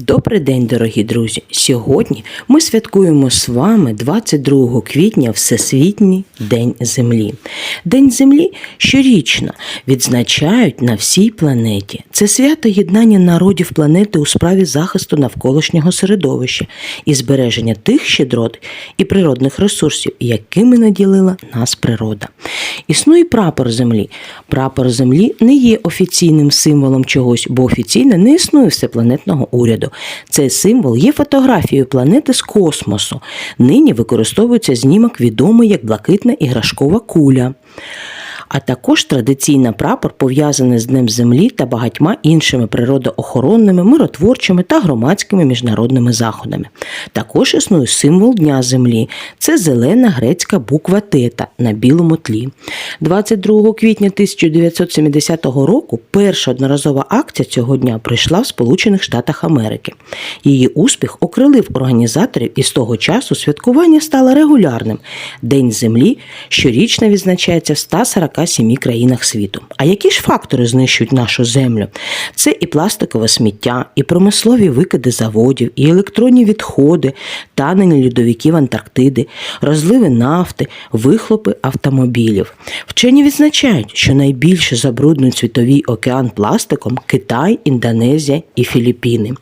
Добрий день, дорогі друзі! Сьогодні ми святкуємо з вами 22 квітня Всесвітній День Землі. День Землі щорічно відзначають на всій планеті. Це свято єднання народів планети у справі захисту навколишнього середовища і збереження тих щедрот і природних ресурсів, якими наділила нас природа. Існує прапор землі. Прапор землі не є офіційним символом чогось, бо офіційно не існує всепланетного уряду. Цей символ є фотографією планети з космосу. Нині використовується знімок відомий як блакитна іграшкова куля. А також традиційний прапор пов'язаний з Днем Землі та багатьма іншими природоохоронними, миротворчими та громадськими міжнародними заходами. Також існує символ Дня Землі це зелена грецька буква тета на білому тлі. 22 квітня 1970 року перша одноразова акція цього дня прийшла в Сполучених Штатах Америки. Її успіх окрилив організаторів, і з того часу святкування стало регулярним. День Землі щорічно відзначається в 147 країнах світу. А які ж фактори знищують нашу землю? Це і пластикове сміття, і промислові викиди заводів, і електронні відходи, танення льодовиків Антарктиди, розливи нафти, вихлопи автомобілів. Вчені відзначають, що найбільше забруднюють світовий океан пластиком Китай, Індонезія і Філіппіни.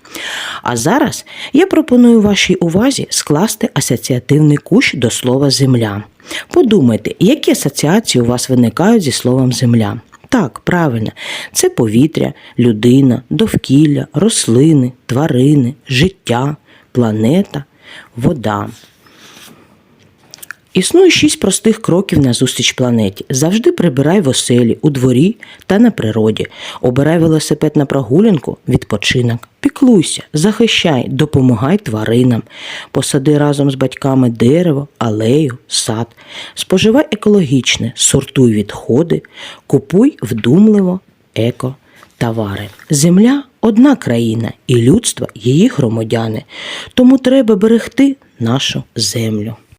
А зараз я пропоную вашій увазі скласти асоціативний кущ до слова земля. Подумайте, які асоціації у вас виникають зі словом земля. Так, правильно, це повітря, людина, довкілля, рослини, тварини, життя, планета, вода. Існує шість простих кроків на зустріч планеті. Завжди прибирай в оселі, у дворі та на природі. Обирай велосипед на прогулянку, відпочинок. Піклуйся, захищай, допомагай тваринам. Посади разом з батьками дерево, алею, сад. Споживай екологічне, сортуй відходи, купуй вдумливо еко. Товари. Земля одна країна, і людство її громадяни. Тому треба берегти нашу землю.